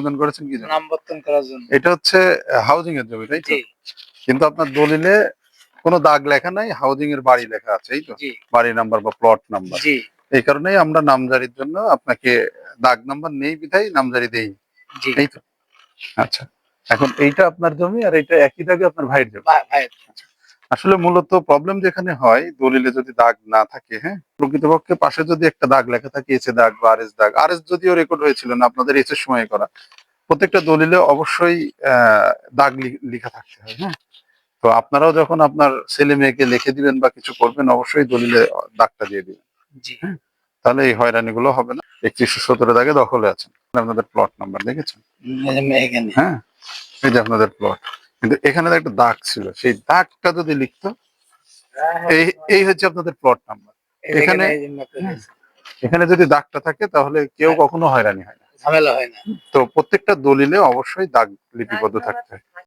আবেদন করেছেন কি জন্য? নাম বর্তন করার জন্য। এটা হচ্ছে হাউজিং এর জমি তাই তো? কিন্তু আপনার দলিলে কোনো দাগ লেখা নাই হাউজিং এর বাড়ি লেখা আছে এই তো? বাড়ি নাম্বার বা প্লট নাম্বার এই কারণেই আমরা নামজারির জন্য আপনাকে দাগ নাম্বার নেই বিধাই নামজারি দেই এই তো? আচ্ছা। এখন এইটা আপনার জমি আর এইটা একই দাগে আপনার ভাইয়ের জমি। ভাই ভাই আসলে মূলত প্রবলেম যেখানে হয় দলিলে যদি দাগ না থাকে হ্যাঁ? প্রকৃতপক্ষে পাশে যদি একটা দাগ লেখা থাকে এসে দাগ বা আর এস দাগ আর এস যদিও রেকর্ড হয়েছিল না আপনাদের এসে সময় করা প্রত্যেকটা দলিলে অবশ্যই দাগ লেখা থাকতে হয় হ্যাঁ? তো আপনারাও যখন আপনার ছেলে মেয়েকে লিখে দিবেন বা কিছু করবেন অবশ্যই দলিলে দাগটা দিয়ে দিবেন জি। তাহলে এই হয়রানি গুলো হবে না। একত্রিশশো সতেরো দাগে দখলে আছেন। আপনাদের প্লট নাম্বার দেখেছেন? হ্যাঁ? এই যে আপনাদের প্লট কিন্তু এখানে তো একটা দাগ ছিল। সেই দাগটা যদি লিখতো এই এই হচ্ছে আপনাদের প্লট নাম্বার এখানে- এখানে যদি দাগটা থাকে তাহলে কেউ কখনো হয়রানি হয় না। ঝামেলা হয় না। তো প্রত্যেকটা দলিলে অবশ্যই দাগ লিপিবদ্ধ থাকতে হয়।